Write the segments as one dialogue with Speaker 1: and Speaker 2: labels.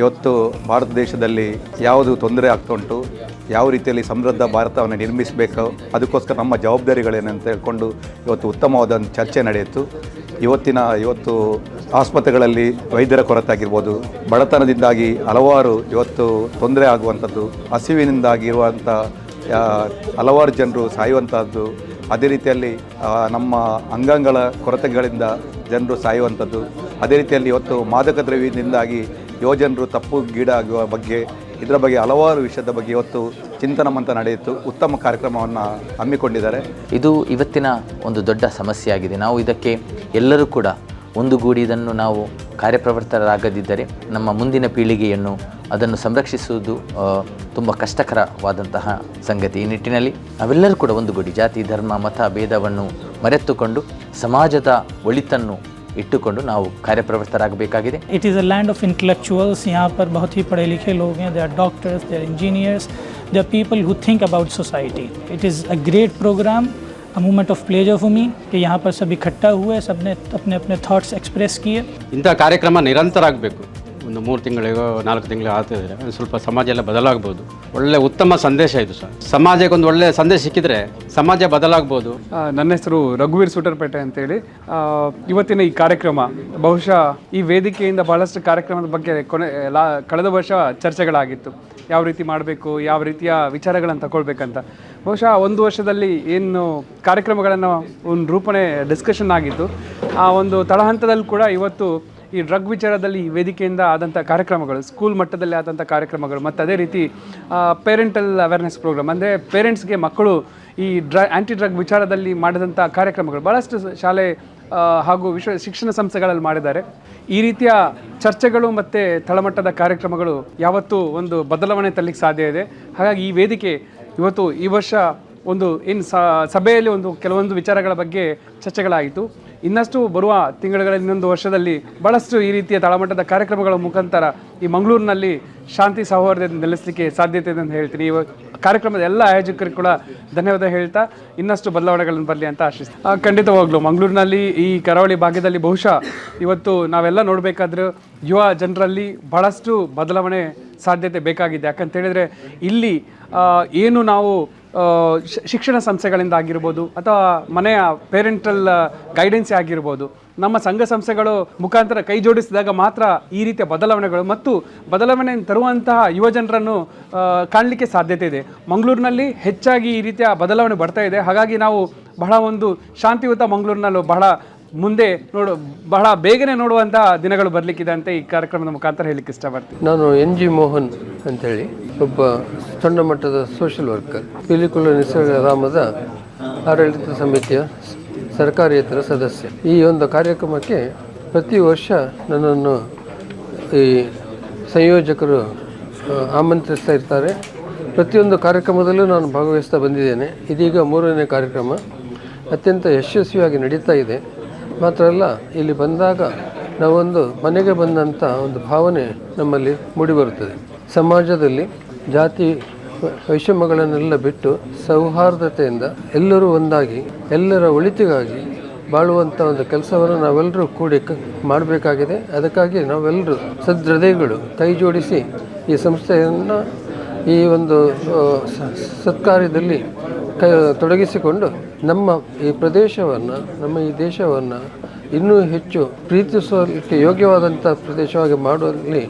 Speaker 1: ಇವತ್ತು ಭಾರತ ದೇಶದಲ್ಲಿ ಯಾವುದು ತೊಂದರೆ ಆಗ್ತಾ ಉಂಟು, ಯಾವ ರೀತಿಯಲ್ಲಿ ಸಮೃದ್ಧ ಭಾರತವನ್ನು ನಿರ್ಮಿಸಬೇಕು, ಅದಕ್ಕೋಸ್ಕರ ನಮ್ಮ ಜವಾಬ್ದಾರಿಗಳೇನಂತ ಹೇಳ್ಕೊಂಡು ಇವತ್ತು ಉತ್ತಮವಾದ ಒಂದು ಚರ್ಚೆ ನಡೆಯಿತು. ಇವತ್ತಿನ, ಇವತ್ತು ಆಸ್ಪತ್ರೆಗಳಲ್ಲಿ ವೈದ್ಯರ ಕೊರತೆ ಆಗಿರ್ಬೋದು ಬಡತನದಿಂದಾಗಿ ಹಲವಾರು ಇವತ್ತು ತೊಂದರೆ ಆಗುವಂಥದ್ದು ಹಸಿವಿನಿಂದಾಗಿರುವಂಥ ಹಲವಾರು ಜನರು ಸಾಯುವಂಥದ್ದು, ಅದೇ ರೀತಿಯಲ್ಲಿ ನಮ್ಮ ಅಂಗಾಂಗಗಳ ಕೊರತೆಗಳಿಂದ ಜನರು ಸಾಯುವಂಥದ್ದು, ಅದೇ ರೀತಿಯಲ್ಲಿ ಇವತ್ತು ಮಾದಕ ದ್ರವ್ಯದಿಂದಾಗಿ ಯುವಜನರು ತಪ್ಪು ಗೀಡಾಗುವ ಬಗ್ಗೆ, ಇದರ ಬಗ್ಗೆ ಹಲವಾರು ವಿಷಯದ ಬಗ್ಗೆ ಇವತ್ತು ಚಿಂತನ ಮಂತ ನಡೆಯಿತು. ಉತ್ತಮ ಕಾರ್ಯಕ್ರಮವನ್ನು ಹಮ್ಮಿಕೊಂಡಿದ್ದಾರೆ.
Speaker 2: ಇದು ಇವತ್ತಿನ ಒಂದು ದೊಡ್ಡ ಸಮಸ್ಯೆಯಾಗಿದೆ. ನಾವು ಇದಕ್ಕೆ ಎಲ್ಲರೂ ಕೂಡ ಒಂದುಗೂಡಿ ಇದನ್ನು ನಾವು ಕಾರ್ಯಪ್ರವರ್ತರಾಗದಿದ್ದರೆ ನಮ್ಮ ಮುಂದಿನ ಪೀಳಿಗೆಯನ್ನು ಅದನ್ನು ಸಂರಕ್ಷಿಸುವುದು ತುಂಬ ಕಷ್ಟಕರವಾದಂತಹ ಸಂಗತಿ. ಈ ನಿಟ್ಟಿನಲ್ಲಿ ನಾವೆಲ್ಲರೂ ಕೂಡ ಒಂದುಗೂಡಿ ಜಾತಿ, ಧರ್ಮ, ಮತ, ಭೇದವನ್ನು ಮರೆತುಕೊಂಡು ಸಮಾಜದ ಒಳಿತನ್ನು ಇಟ್ಟುಕೊಂಡು ನಾವು ಕಾರ್ಯಪ್ರವರ್ತರಾಗಬೇಕಾಗಿದೆ
Speaker 3: it is a land of intellectuals यहाँ पर बहुत ही पढ़े लिखे लोग हैं they are doctors they are engineers they are people who think about society it is a great program a moment of pleasure for me कि यहाँ पर सब इकट्ठा हुए सबने अपने अपने थाट्स एक्सप्रेस किए
Speaker 4: ಇಂಥ ಕಾರ್ಯಕ್ರಮ ನಿರಂತರ ಆಗಬೇಕು ಒಂದು ಮೂರು ತಿಂಗಳಿಗೋ, ನಾಲ್ಕು ತಿಂಗಳು ಆಗ್ತಿದ್ರೆ ಸ್ವಲ್ಪ ಸಮಾಜ ಎಲ್ಲ ಬದಲಾಗ್ಬೋದು. ಒಳ್ಳೆ ಉತ್ತಮ ಸಂದೇಶ ಇದು ಸರ್. ಸಮಾಜಕ್ಕೆ ಒಂದು ಒಳ್ಳೆ ಸಂದೇಶ ಸಿಕ್ಕಿದ್ರೆ ಸಮಾಜ ಬದಲಾಗ್ಬೋದು.
Speaker 5: ನನ್ನ ಹೆಸರು ರಘುವೀರ್ ಸುಟರ್ಪೇಟೆ ಅಂತೇಳಿ. ಇವತ್ತಿನ ಈ ಕಾರ್ಯಕ್ರಮ, ಬಹುಶಃ ಈ ವೇದಿಕೆಯಿಂದ ಬಹಳಷ್ಟು ಕಾರ್ಯಕ್ರಮದ ಬಗ್ಗೆ ಕೊನೆ, ಲಾ, ಕಳೆದ ವರ್ಷ ಚರ್ಚೆಗಳಾಗಿತ್ತು. ಯಾವ ರೀತಿ ಮಾಡಬೇಕು, ಯಾವ ರೀತಿಯ ವಿಚಾರಗಳನ್ನು ತಗೊಳ್ಬೇಕಂತ ಬಹುಶಃ ಒಂದು ವರ್ಷದಲ್ಲಿ ಏನು ಕಾರ್ಯಕ್ರಮಗಳನ್ನು ಒಂದು ರೂಪಣೆ ಡಿಸ್ಕಷನ್ ಆಗಿತ್ತು. ಆ ಒಂದು ತಳಹಂತದಲ್ಲಿ ಕೂಡ ಇವತ್ತು ಈ ಡ್ರಗ್ ವಿಚಾರದಲ್ಲಿ ವೇದಿಕೆಯಿಂದ ಆದಂಥ ಕಾರ್ಯಕ್ರಮಗಳು, ಸ್ಕೂಲ್ ಮಟ್ಟದಲ್ಲಿ ಆದಂಥ ಕಾರ್ಯಕ್ರಮಗಳು, ಮತ್ತು ಅದೇ ರೀತಿ ಪೇರೆಂಟಲ್ ಅವೇರ್ನೆಸ್ ಪ್ರೋಗ್ರಾಮ್ ಅಂದರೆ ಪೇರೆಂಟ್ಸ್ಗೆ ಮಕ್ಕಳು ಈ ಡ್ರ ಆ್ಯಂಟಿ ಡ್ರಗ್ ವಿಚಾರದಲ್ಲಿ ಮಾಡಿದಂಥ ಕಾರ್ಯಕ್ರಮಗಳು. ಭಾಳಷ್ಟು ಶಾಲೆ ಹಾಗೂ ವಿಶ್ವ, ಶಿಕ್ಷಣ ಸಂಸ್ಥೆಗಳಲ್ಲಿ ಮಾಡಿದ್ದಾರೆ. ಈ ರೀತಿಯ ಚರ್ಚೆಗಳು ಮತ್ತು ತಳಮಟ್ಟದ ಕಾರ್ಯಕ್ರಮಗಳು ಯಾವತ್ತೂ ಒಂದು ಬದಲಾವಣೆ ತರಲಿಕ್ಕೆ ಸಾಧ್ಯ ಇದೆ. ಹಾಗಾಗಿ ಈ ವೇದಿಕೆ ಇವತ್ತು ಈ ವರ್ಷ ಒಂದು ಏನು ಸಭೆಯಲ್ಲಿ ಒಂದು ಕೆಲವೊಂದು ವಿಚಾರಗಳ ಬಗ್ಗೆ ಚರ್ಚೆಗಳಾಯಿತು. ಇನ್ನಷ್ಟು ಬರುವ ತಿಂಗಳುಗಳಲ್ಲಿ ಇನ್ನೊಂದು ವರ್ಷದಲ್ಲಿ ಭಾಳಷ್ಟು ಈ ರೀತಿಯ ತಳಮಟ್ಟದ ಕಾರ್ಯಕ್ರಮಗಳ ಮುಖಾಂತರ ಈ ಮಂಗಳೂರಿನಲ್ಲಿ ಶಾಂತಿ ಸೌಹಾರ್ದ ನೆಲೆಸಲಿಕ್ಕೆ ಸಾಧ್ಯತೆ ಇದೆ ಅಂತ ಹೇಳ್ತೀನಿ. ಈ ಕಾರ್ಯಕ್ರಮದ ಎಲ್ಲ ಆಯೋಜಕರಿಗೆ ಕೂಡ ಧನ್ಯವಾದ ಹೇಳ್ತಾ ಇನ್ನಷ್ಟು ಬದಲಾವಣೆಗಳನ್ನು ಬರಲಿ ಅಂತ ಆಶಿಸ್ತೀನಿ. ಖಂಡಿತವಾಗ್ಲು ಮಂಗಳೂರಿನಲ್ಲಿ ಈ ಕರಾವಳಿ ಭಾಗದಲ್ಲಿ ಬಹುಶಃ ಇವತ್ತು ನಾವೆಲ್ಲ ನೋಡಬೇಕಾದ್ರೆ ಯುವ ಜನರಲ್ಲಿ ಬಹಳಷ್ಟು ಬದಲಾವಣೆ ಸಾಧ್ಯತೆ ಬೇಕಾಗಿದೆ. ಯಾಕಂತ ಹೇಳಿದರೆ ಇಲ್ಲಿ ಏನು ನಾವು ಶಿಕ್ಷಣ ಸಂಸ್ಥೆಗಳಿಂದ ಆಗಿರ್ಬೋದು ಅಥವಾ ಮನೆಯ ಪೇರೆಂಟಲ್ ಗೈಡೆನ್ಸ್ ಆಗಿರ್ಬೋದು, ನಮ್ಮ ಸಂಘ ಸಂಸ್ಥೆಗಳು ಮುಖಾಂತರ ಕೈ ಜೋಡಿಸಿದಾಗ ಮಾತ್ರ ಈ ರೀತಿಯ ಬದಲಾವಣೆಗಳು ಮತ್ತು ಬದಲಾವಣೆ ತರುವಂತಹ ಯುವಜನರನ್ನು ಕಾಣಲಿಕ್ಕೆ ಸಾಧ್ಯತೆ ಇದೆ. ಮಂಗಳೂರಿನಲ್ಲಿ ಹೆಚ್ಚಾಗಿ ಈ ರೀತಿಯ ಬದಲಾವಣೆ ಬರ್ತಾ ಇದೆ. ಹಾಗಾಗಿ ನಾವು ಬಹಳ ಒಂದು ಶಾಂತಿಯುತ ಮಂಗಳೂರಿನಲ್ಲೂ ಬಹಳ ಮುಂದೆ ನೋಡು, ಬಹಳ ಬೇಗನೆ ನೋಡುವಂತಹ ದಿನಗಳು ಬರಲಿಕ್ಕಿದೆ ಅಂತ ಈ ಕಾರ್ಯಕ್ರಮದ ಮುಖಾಂತರ ಹೇಳಿಕ್ಕೆ ಇಷ್ಟಪಡ್ತೀನಿ.
Speaker 6: ನಾನು ಎನ್ ಜಿ ಮೋಹನ್ ಅಂತೇಳಿ, ಒಬ್ಬ ಸಣ್ಣ ಮಟ್ಟದ ಸೋಷಿಯಲ್ ವರ್ಕರ್ ಪಿಲಿಕುಳ ನಿಸರ್ಗಧಾಮದ ಆಡಳಿತ ಸಮಿತಿಯ ಸರ್ಕಾರೇತರ ಸದಸ್ಯ. ಈ ಒಂದು ಕಾರ್ಯಕ್ರಮಕ್ಕೆ ಪ್ರತಿ ವರ್ಷ ನನ್ನನ್ನು ಈ ಸಂಯೋಜಕರು ಆಮಂತ್ರಿಸ್ತಾ ಇರ್ತಾರೆ. ಪ್ರತಿಯೊಂದು ಕಾರ್ಯಕ್ರಮದಲ್ಲೂ ನಾನು ಭಾಗವಹಿಸ್ತಾ ಬಂದಿದ್ದೇನೆ. ಇದೀಗ ಮೂರನೇ ಕಾರ್ಯಕ್ರಮ. ಅತ್ಯಂತ ಯಶಸ್ವಿಯಾಗಿ ನಡೀತಾ ಇದೆ. ಮಾತ್ರ ಅಲ್ಲ, ಇಲ್ಲಿ ಬಂದಾಗ ನಾವೊಂದು ಮನೆಗೆ ಬಂದಂಥ ಒಂದು ಭಾವನೆ ನಮ್ಮಲ್ಲಿ ಮೂಡಿಬರುತ್ತದೆ. ಸಮಾಜದಲ್ಲಿ ಜಾತಿ ವೈಷಮ್ಯಗಳನ್ನೆಲ್ಲ ಬಿಟ್ಟು ಸೌಹಾರ್ದತೆಯಿಂದ ಎಲ್ಲರೂ ಒಂದಾಗಿ, ಎಲ್ಲರ ಒಳಿತಿಗಾಗಿ ಬಾಳುವಂಥ ಒಂದು ಕೆಲಸವನ್ನು ನಾವೆಲ್ಲರೂ ಕೂಡಿ ಮಾಡಬೇಕಾಗಿದೆ. ಅದಕ್ಕಾಗಿ ನಾವೆಲ್ಲರೂ ಸದೃದಯಗಳು ಕೈ ಜೋಡಿಸಿ ಈ ಸಂಸ್ಥೆಯನ್ನು ಈ ಒಂದು ಸತ್ಕಾರ್ಯದಲ್ಲಿ ಕ ತೊಡಗಿಸಿಕೊಂಡು ನಮ್ಮ ಈ ಪ್ರದೇಶವನ್ನು, ನಮ್ಮ ಈ ದೇಶವನ್ನು ಇನ್ನೂ ಹೆಚ್ಚು ಪ್ರೀತಿಸೋದಕ್ಕೆ ಯೋಗ್ಯವಾದಂಥ ಪ್ರದೇಶವಾಗಿ ಮಾಡುವಲ್ಲಿ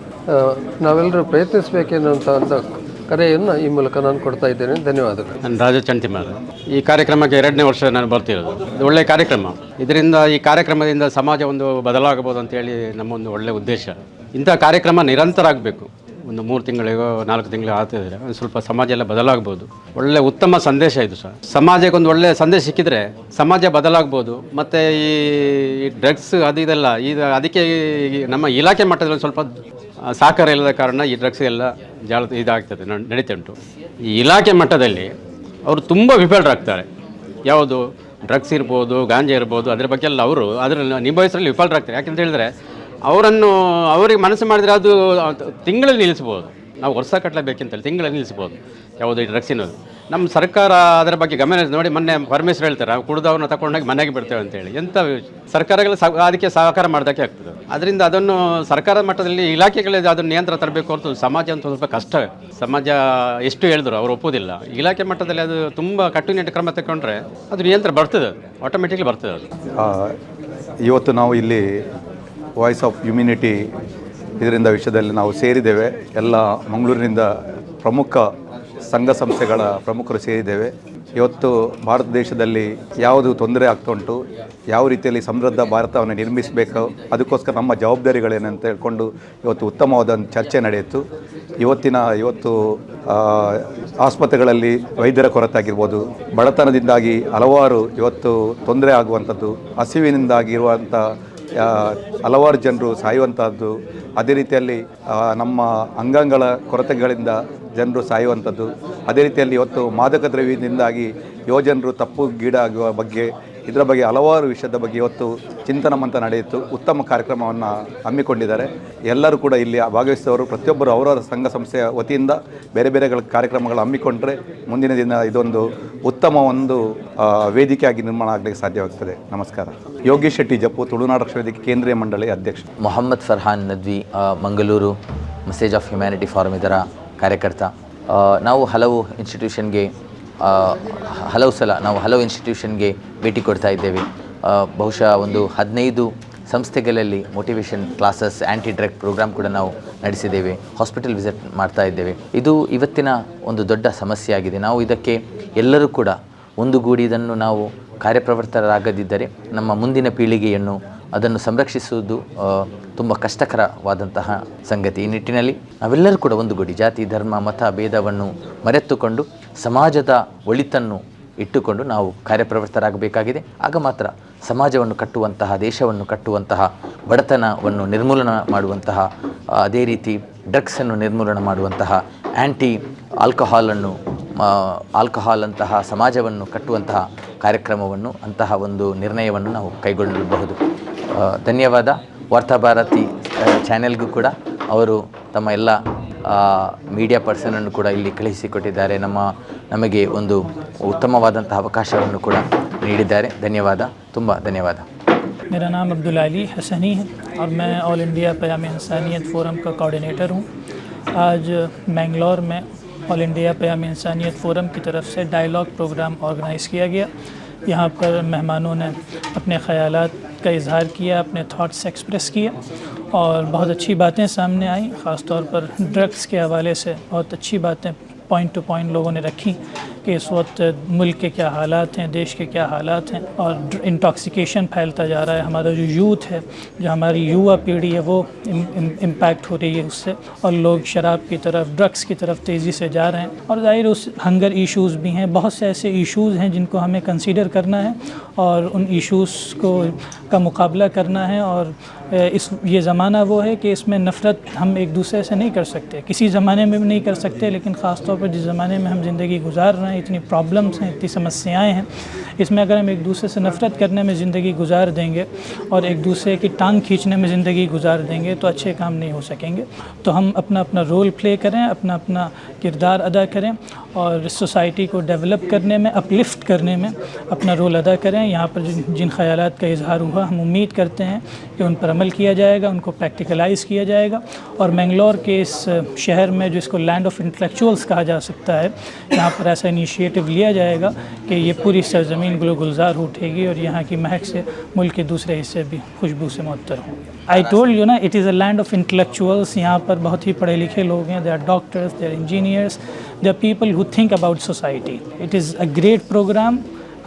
Speaker 6: ನಾವೆಲ್ಲರೂ ಪ್ರಯತ್ನಿಸಬೇಕೆನ್ನುವಂಥ ಒಂದು ಕರೆಯನ್ನು ಈ ಮೂಲಕ ನಾನು ಕೊಡ್ತಾ ಇದ್ದೇನೆ. ಧನ್ಯವಾದಗಳು.
Speaker 4: ನಾನು ರಾಜ ಚಂಟಿಮಾರ ಈ ಕಾರ್ಯಕ್ರಮಕ್ಕೆ ಎರಡನೇ ವರ್ಷ ನಾನು ಬರ್ತಿರೋದು. ಇದು ಒಳ್ಳೆಯ ಕಾರ್ಯಕ್ರಮ. ಇದರಿಂದ ಈ ಕಾರ್ಯಕ್ರಮದಿಂದ ಸಮಾಜ ಒಂದು ಬದಲಾಗಬಹುದು ಅಂತೇಳಿ ನಮ್ಮ ಒಂದು ಒಳ್ಳೆಯ ಉದ್ದೇಶ. ಇಂಥ ಕಾರ್ಯಕ್ರಮ ನಿರಂತರ ಆಗಬೇಕು. ಒಂದು ಮೂರು ತಿಂಗಳಿಗೋ, ನಾಲ್ಕು ತಿಂಗಳು ಆಗ್ತಿದ್ರೆ ಒಂದು ಸ್ವಲ್ಪ ಸಮಾಜ ಎಲ್ಲ ಬದಲಾಗ್ಬೋದು. ಒಳ್ಳೆ ಉತ್ತಮ ಸಂದೇಶ ಇದು ಸರ್. ಸಮಾಜಕ್ಕೆ ಒಂದು ಒಳ್ಳೆ ಸಂದೇಶ ಸಿಕ್ಕಿದ್ರೆ ಸಮಾಜ ಬದಲಾಗ್ಬೋದು. ಮತ್ತು ಈ ಡ್ರಗ್ಸ್ ಅದು ಇದೆಲ್ಲ ಇದು ಅದಕ್ಕೆ ನಮ್ಮ ಇಲಾಖೆ ಮಟ್ಟದಲ್ಲಿ ಸ್ವಲ್ಪ ಸಹಕಾರ ಇಲ್ಲದ ಕಾರಣ ಈ ಡ್ರಗ್ಸ್ ಎಲ್ಲ ಜಾಲ ಇದಾಗ್ತದೆ ನಡ್- ನಡೀತಾ ಉಂಟು ಈ ಇಲಾಖೆ ಮಟ್ಟದಲ್ಲಿ ಅವರು ತುಂಬ ವಿಫಲರಾಗ್ತಾರೆ. ಯಾವುದು ಡ್ರಗ್ಸ್ ಇರ್ಬೋದು, ಗಾಂಜಾ ಇರ್ಬೋದು, ಅದ್ರ ಬಗ್ಗೆ ಎಲ್ಲ ಅವರು ಅದರಲ್ಲಿ ನಿಭಾಯಿಸಲು ವಿಫಲರಾಗ್ತಾರೆ. ಯಾಕೆಂತ ಹೇಳಿದ್ರೆ ಅವರನ್ನು, ಅವರಿಗೆ ಮನಸ್ಸು ಮಾಡಿದರೆ ಅದು, ತಿಂಗಳಲ್ಲಿ ನಿಲ್ಲಿಸ್ಬೋದು ನಾವು ವರ್ಷ ಕಟ್ಟಲೇಬೇಕಂತೇಳಿ ತಿಂಗಳಲ್ಲಿ ನಿಲ್ಲಿಸ್ಬೋದು ಯಾವುದೇ ಡ್ರಗ್ಸಿನ ನಮ್ಮ ಸರ್ಕಾರ ಅದರ ಬಗ್ಗೆ ಗಮನ ನೋಡಿ, ಮೊನ್ನೆ ಪರಮೇಶ್ವರ್ ಹೇಳ್ತಾರೆ, ನಾವು ಕುಡಿದವ್ರನ್ನ ತಗೊಂಡೋಗಿ ಮನೆಗೆ ಬಿಡ್ತೇವೆ ಅಂತೇಳಿ ಎಂಥ ಸರ್ಕಾರಗಳು ಸಹ ಅದಕ್ಕೆ ಸಹಕಾರ ಮಾಡೋದಕ್ಕೆ ಆಗ್ತದೆ. ಅದರಿಂದ ಅದನ್ನು ಸರ್ಕಾರದ ಮಟ್ಟದಲ್ಲಿ ಇಲಾಖೆಗಳಲ್ಲಿ ಅದನ್ನು ನಿಯಂತ್ರಣ ತರಬೇಕು ಅಂತ ಸಮಾಜ ಅಂತ ಸ್ವಲ್ಪ ಕಷ್ಟ. ಸಮಾಜ ಎಷ್ಟು ಹೇಳಿದ್ರು ಅವರು ಒಪ್ಪೋದಿಲ್ಲ. ಇಲಾಖೆ ಮಟ್ಟದಲ್ಲಿ ಅದು ತುಂಬ ಕಟ್ಟುನಿಟ್ಟು ಕ್ರಮ ತಗೊಂಡ್ರೆ ಅದು ನಿಯಂತ್ರಣ ಬರ್ತದೆ ಆಟೋಮೆಟಿಕ್ಲಿ ಬರ್ತದೆ ಅದು.
Speaker 1: ಇವತ್ತು ನಾವು ಇಲ್ಲಿ ವಾಯ್ಸ್ ಆಫ್ ಹ್ಯುಮಿನಿಟಿ ಇದರಿಂದ ವಿಷಯದಲ್ಲಿ ನಾವು ಸೇರಿದ್ದೇವೆ. ಎಲ್ಲ ಮಂಗಳೂರಿನಿಂದ ಪ್ರಮುಖ ಸಂಘ ಸಂಸ್ಥೆಗಳ ಪ್ರಮುಖರು ಸೇರಿದ್ದೇವೆ. ಇವತ್ತು ಭಾರತ ದೇಶದಲ್ಲಿ ಯಾವುದು ತೊಂದರೆ ಆಗ್ತಾ ಉಂಟು ಯಾವ ರೀತಿಯಲ್ಲಿ ಸಮೃದ್ಧ ಭಾರತವನ್ನು ನಿರ್ಮಿಸಬೇಕು ಅದಕ್ಕೋಸ್ಕರ ನಮ್ಮ ಜವಾಬ್ದಾರಿಗಳೇನಂತ ಹೇಳ್ಕೊಂಡು ಇವತ್ತು ಉತ್ತಮವಾದ ಚರ್ಚೆ ನಡೆಯಿತು. ಇವತ್ತಿನ ಇವತ್ತು ಆಸ್ಪತ್ರೆಗಳಲ್ಲಿ ವೈದ್ಯರ ಕೊರತೆ ಆಗಿರ್ಬೋದು ಬಡತನದಿಂದಾಗಿ ಹಲವಾರು ಇವತ್ತು ತೊಂದರೆ ಆಗುವಂಥದ್ದು ಹಸಿವಿನಿಂದಾಗಿ ಇರುವಂಥ ಆ, ಹಲವಾರು ಜನರು ಸಾಯುವಂಥದ್ದು, ಅದೇ ರೀತಿಯಲ್ಲಿ ನಮ್ಮ ಅಂಗಾಂಗಗಳ ಕೊರತೆಗಳಿಂದ ಜನರು ಸಾಯುವಂಥದ್ದು, ಅದೇ ರೀತಿಯಲ್ಲಿ ಇವತ್ತು ಮಾದಕ ದ್ರವ್ಯದಿಂದಾಗಿ ಯುವಜನರು ತಪ್ಪುಗೀಡಾಗುವ ಬಗ್ಗೆ ಇದರ ಬಗ್ಗೆ ಹಲವಾರು ವಿಷಯದ ಬಗ್ಗೆ ಇವತ್ತು ಚಿಂತನ ಮಂತ ನಡೆಯಿತು. ಉತ್ತಮ ಕಾರ್ಯಕ್ರಮವನ್ನು ಹಮ್ಮಿಕೊಂಡಿದ್ದಾರೆ. ಎಲ್ಲರೂ ಕೂಡ ಇಲ್ಲಿ ಭಾಗವಹಿಸಿದವರು, ಪ್ರತಿಯೊಬ್ಬರು ಅವರವರ ಸಂಘ ಸಂಸ್ಥೆಯ ವತಿಯಿಂದ ಬೇರೆ ಬೇರೆ ಕಾರ್ಯಕ್ರಮಗಳು ಹಮ್ಮಿಕೊಂಡ್ರೆ ಮುಂದಿನ ದಿನ ಇದೊಂದು ಉತ್ತಮ ಒಂದು ವೇದಿಕೆಯಾಗಿ ನಿರ್ಮಾಣ ಆಗಲಿಕ್ಕೆ ಸಾಧ್ಯವಾಗ್ತದೆ. ನಮಸ್ಕಾರ. ಯೋಗೇಶ್ ಶೆಟ್ಟಿ ಜಪ್ಪು, ತುಳುನಾಡು ರಕ್ಷಣೆ ಕೇಂದ್ರೀಯ ಮಂಡಳಿ ಅಧ್ಯಕ್ಷ.
Speaker 2: Mohammed Farhan Nadvi Mangaluru message of humanity forum ಇದರ ಕಾರ್ಯಕರ್ತ. ನಾವು ಹಲವು ಇನ್ಸ್ಟಿಟ್ಯೂಷನ್ಗೆ ಹಲವು ಸಲ ನಾವು ಹಲವು ಇನ್ಸ್ಟಿಟ್ಯೂಷನ್ಗೆ ಭೇಟಿ ಕೊಡ್ತಾ ಇದ್ದೇವೆ. ಬಹುಶಃ ಒಂದು ಹದಿನೈದು ಸಂಸ್ಥೆಗಳಲ್ಲಿ motivation classes anti drug program ಕೂಡ ನಾವು ನಡೆಸಿದ್ದೇವೆ. ಹಾಸ್ಪಿಟಲ್ ವಿಸಿಟ್ ಮಾಡ್ತಾ ಇದ್ದೇವೆ. ಇದು ಇವತ್ತಿನ ಒಂದು ದೊಡ್ಡ ಸಮಸ್ಯೆ ಆಗಿದೆ ನಾವು ಇದಕ್ಕೆ ಎಲ್ಲರೂ ಕೂಡ ಒಂದುಗೂಡಿ ಇದನ್ನು ನಾವು ಕಾರ್ಯಪ್ರವರ್ತರಾಗದಿದ್ದರೆ ನಮ್ಮ ಮುಂದಿನ ಪೀಳಿಗೆಯನ್ನು ಅದನ್ನು ಸಂರಕ್ಷಿಸುವುದು ತುಂಬ ಕಷ್ಟಕರವಾದಂತಹ ಸಂಗತಿ. ಈ ನಿಟ್ಟಿನಲ್ಲಿ ನಾವೆಲ್ಲರೂ ಕೂಡ ಒಂದುಗೂಡಿ ಜಾತಿ, ಧರ್ಮ, ಮತ, ಭೇದವನ್ನು ಮರೆತುಕೊಂಡು ಸಮಾಜದ ಒಳಿತನ್ನು ಇಟ್ಟುಕೊಂಡು ನಾವು ಕಾರ್ಯಪ್ರವೃತ್ತರಾಗಬೇಕಾಗಿದೆ. ಆಗ ಮಾತ್ರ ಸಮಾಜವನ್ನು ಕಟ್ಟುವಂತಹ, ದೇಶವನ್ನು ಕಟ್ಟುವಂತಹ, ಬಡತನವನ್ನು ನಿರ್ಮೂಲನ ಮಾಡುವಂತಹ ಅದೇ ರೀತಿ ಡ್ರಗ್ಸನ್ನು ನಿರ್ಮೂಲನ ಮಾಡುವಂತಹ ಆ್ಯಂಟಿ ಆಲ್ಕಹಾಲನ್ನು ಆಲ್ಕೊಹಾಲ್ ಅಂತಹ ಸಮಾಜವನ್ನು ಕಟ್ಟುವಂತಹ ಕಾರ್ಯಕ್ರಮವನ್ನು, ಅಂತಹ ಒಂದು ನಿರ್ಣಯವನ್ನು ನಾವು ಕೈಗೊಳ್ಳಬಹುದು. ಧನ್ಯವಾದ. ವಾರ್ತಾಭಾರತಿ ಚಾನೆಲ್ಗೂ ಕೂಡ ಅವರು ತಮ್ಮ ಎಲ್ಲ ಮೀಡಿಯಾ ಪರ್ಸನನ್ನು ಕೂಡ ಇಲ್ಲಿ ಕಳುಹಿಸಿಕೊಟ್ಟಿದ್ದಾರೆ ನಮ್ಮ ನಮಗೆ ಒಂದು ಉತ್ತಮವಾದಂತಹ ಅವಕಾಶವನ್ನು ಕೂಡ ನೀಡಿದ್ದಾರೆ ಧನ್ಯವಾದ ತುಂಬ ಧನ್ಯವಾದ
Speaker 3: मेरा नाम अब्दुल अली हसनी है और मैं ऑल इंडिया प्याम इंसानियत फोरम का कोऑर्डिनेटर हूँ आज मैंगलोर में ऑल इंडिया प्याम इंसानियत फोरम की तरफ से डायलॉग प्रोग्राम ऑर्गेनाइज़ किया गया یہاں پر مہمانوں نے اپنے خیالات کا اظہار کیا، اپنے تھاٹس ایکسپریس کیا اور بہت اچھی باتیں سامنے آئیں، خاص طور پر ڈرگس کے حوالے سے بہت اچھی باتیں پوائنٹ ٹو پوائنٹ لوگوں نے رکھی۔ کہ اس وقت ملک کے کیا حالات ہیں، دیش کے کیا حالات ہیں اور انٹاکسیکیشن پھیلتا جا رہا ہے، ہمارا جو یوتھ ہے، جو ہماری یووا پیڑھی ہے، وہ امپیکٹ ہو رہی ہے اس سے اور لوگ شراب کی طرف ڈرگس کی طرف تیزی سے جا رہے ہیں اور ظاہر اس ہنگر ایشوز بھی ہیں۔ بہت سے ایسے ایشوز ہیں جن کو ہمیں کنسیڈر کرنا ہے اور ان ایشوز کو کا مقابلہ کرنا ہے اور اس یہ زمانہ وہ ہے کہ اس میں نفرت ہم ایک دوسرے سے نہیں کر سکتے۔ کسی زمانے میں بھی نہیں کر سکتے، لیکن خاص طور پر جس زمانے میں ہم زندگی گزار رہے ہیں، اتنی پرابلمس ہیں، اتنی سمسیائیں ہیں، اس میں اگر ہم ایک دوسرے سے نفرت کرنے میں زندگی گزار دیں گے اور ایک دوسرے کی ٹانگ کھینچنے میں زندگی گزار دیں گے، تو اچھے کام نہیں ہو سکیں گے۔ تو ہم اپنا اپنا رول پلے کریں، اپنا اپنا کردار ادا کریں اور سوسائٹی کو ڈیولپ کرنے میں اپلفٹ کرنے میں اپنا رول ادا کریں۔ یہاں پر جن خیالات کا اظہار ہوا، ہم امید کرتے ہیں کہ ان پر عمل کیا جائے گا، ان کو پریکٹیکلائز کیا جائے گا۔ اور منگلور کے اس شہر میں جو اس کو لینڈ آف انٹلیکچولز کہا جا سکتا ہے، یہاں پر ایسا انیشیٹو لیا جائے گا کہ یہ پوری سرزمین گلو گلزار اٹھے گی اور یہاں کی مہک سے ملک کے دوسرے حصے بھی خوشبو سے معطر ہوں۔ گے آئی ٹولڈ یو نا اٹ از اے لینڈ آف انٹلیکچوئلس یہاں پر بہت ہی پڑھے لکھے لوگ ہیں۔ دے آر ڈاکٹرس دے آر انجینئرس دے آر پیپل ہو تھنک اباؤٹ سوسائٹی اٹ از اے گریٹ پروگرام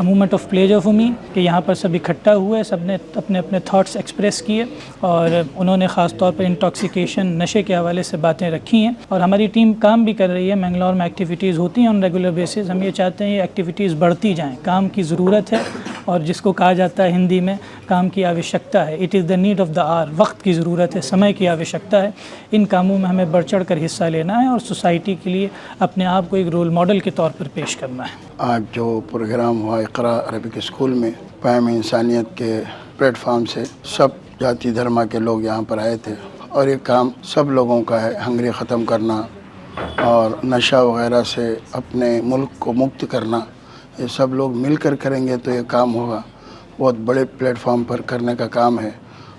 Speaker 3: مومنٹ آف پلیجر فور می کہ یہاں پر سب اکٹھا ہوئے، سب نے اپنے اپنے تھاٹس ایکسپریس کیے اور انہوں نے خاص طور پر انٹاکسیکیشن نشے کے حوالے سے باتیں رکھی ہیں اور ہماری ٹیم کام بھی کر رہی ہے مینگلور میں ایکٹیویٹیز ہوتی ہیں آن ریگولر بیسز ہم یہ چاہتے ہیں یہ ایکٹیویٹیز بڑھتی جائیں۔ کام کی ضرورت ہے اور جس کو کہا جاتا ہے ہندی میں کام کی آوشکتا ہے۔ اٹ از دا نیڈ آف دا آر وقت کی ضرورت ہے، سمے کی آوشکتا ہے۔ ان کاموں میں ہمیں بڑھ چڑھ کر حصہ لینا ہے اور سوسائٹی کے
Speaker 7: لیے اپنے آپ کو ایک رول ماڈل کے طور پر پیش کرنا ہے۔ آج جو پروگرام ہوا اقرا عربک اسکول میں پیم انسانیت کے پلیٹ فارم سے سب جاتی دھرما کے لوگ یہاں پر آئے تھے اور یہ کام سب لوگوں کا ہے، ہنگری ختم کرنا اور نشہ وغیرہ سے اپنے ملک کو مکت کرنا۔ یہ سب لوگ مل کر کریں گے تو یہ کام ہوگا۔ بہت بڑے پلیٹ فارم پر کرنے کا کام ہے۔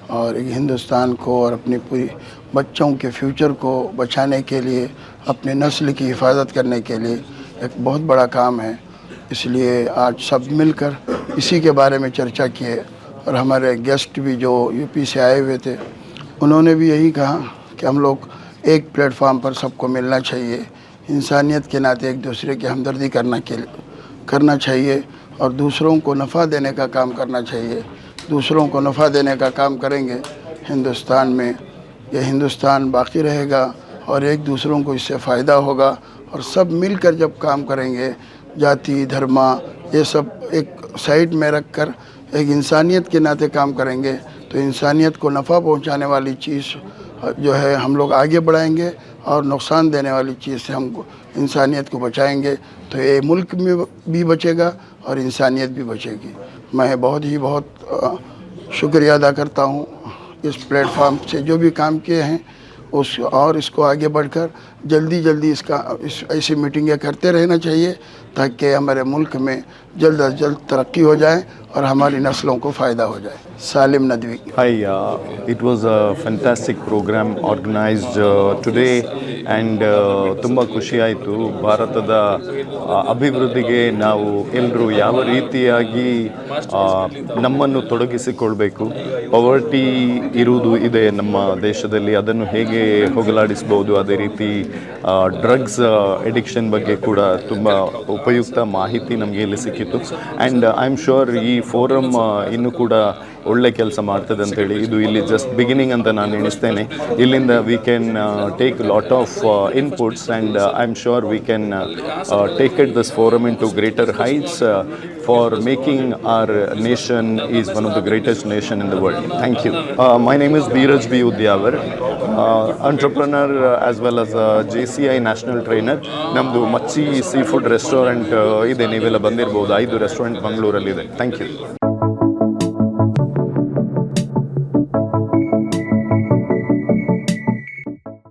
Speaker 7: اور ہندوستان کو اور اپنی پوری بچوں کے فیوچر کو بچانے کے لیے، اپنی نسل کی حفاظت کرنے کے لیے ایک بہت بڑا کام ہے۔ اس لیے آج سب مل کر اسی کے بارے میں چرچا کیے اور ہمارے گیسٹ بھی جو یو پی سے آئے ہوئے تھے، انہوں نے بھی یہی کہا کہ ہم لوگ ایک پلیٹ فارم پر سب کو ملنا چاہیے، انسانیت کے ناطے ایک دوسرے کی ہمدردی کرنا کے کرنا چاہیے اور دوسروں کو نفع دینے کا کام کرنا چاہیے۔ دوسروں کو نفع دینے کا کام کریں گے، ہندوستان میں یہ ہندوستان باقی رہے گا اور ایک دوسروں کو اس سے فائدہ ہوگا اور سب مل کر جب کام کریں گے جاتی، دھرما، یہ سب ایک سائڈ میں رکھ کر ایک انسانیت کے ناطے کام کریں گے۔ تو انسانیت کو نفع پہنچانے والی چیز جو ہے ہم لوگ آگے بڑھائیں گے اور نقصان دینے والی چیز سے ہم انسانیت کو بچائیں گے۔ تو یہ ملک میں بھی بچے گا اور انسانیت بھی بچے گی۔ میں بہت ہی بہت شکریہ ادا کرتا ہوں اس پلیٹ فارم سے جو بھی کام کیے ہیں، اس اور اس کو آگے بڑھ کر जल्दी जल्दी इसका इस ऐसी मीटिंगें करते रहना चाहिए ताकि हमारे मुल्क में जल्द अज जल्द तरक्की हो जाए और हमारी नस्लों को फ़ायदा हो जाए Salim Nadvi
Speaker 8: Hi, uh, it was a fantastic program organized uh, today and ತುಂಬ ಖುಷಿ ಆಯಿತು ಭಾರತದ ಆ, ಅಭಿವೃದ್ಧಿಗೆ ನಾವು ಎಲ್ಲರೂ ಯಾವ ರೀತಿಯಾಗಿ ಆ, ನಮ್ಮನ್ನು ತೊಡಗಿಸಿಕೊಳ್ಬೇಕು ಪವರ್ಟಿ ಇರುವುದು ಇದೆ ನಮ್ಮ ದೇಶದಲ್ಲಿ ಅದನ್ನು ಹೇಗೆ ಹೋಗಲಾಡಿಸ್ಬೋದು ಅದೇ ರೀತಿ ಡ್ರಗ್ಸ್ ಎಡಿಕ್ಷನ್ ಬಗ್ಗೆ ಕೂಡ ತುಂಬ ಉಪಯುಕ್ತ ಮಾಹಿತಿ ನಮಗೆ ಇಲ್ಲಿ ಸಿಕ್ಕಿತ್ತು. ಆ್ಯಂಡ್ ಐ ಆಮ್ ಶ್ಯೂರ್ ಈ ಫೋರಮ್ ಇನ್ನೂ ಕೂಡ ಒಳ್ಳೆ ಕೆಲಸ ಮಾಡ್ತದೆ ಅಂತೇಳಿ ಇದು ಇಲ್ಲಿ ಜಸ್ಟ್ ಬಿಗಿನಿಂಗ್ ಅಂತ ನಾನು ಎಣಿಸ್ತೇನೆ. ಇಲ್ಲಿಂದ we can take lot of inputs and I am sure we can take it this forum into greater heights for making our nation is one of the greatest nation in the world thank you my name is Dheeraj B Udyavar entrepreneur as well as J C I national trainer ನಮ್ಮದು ಮಚ್ಚಿ sea food restaurant ಇದೆ. ನೀವೆಲ್ಲ ಬಂದಿರ್ಬೋದು. ಐದು restaurant ಮಂಗಳೂರಲ್ಲಿದೆ thank you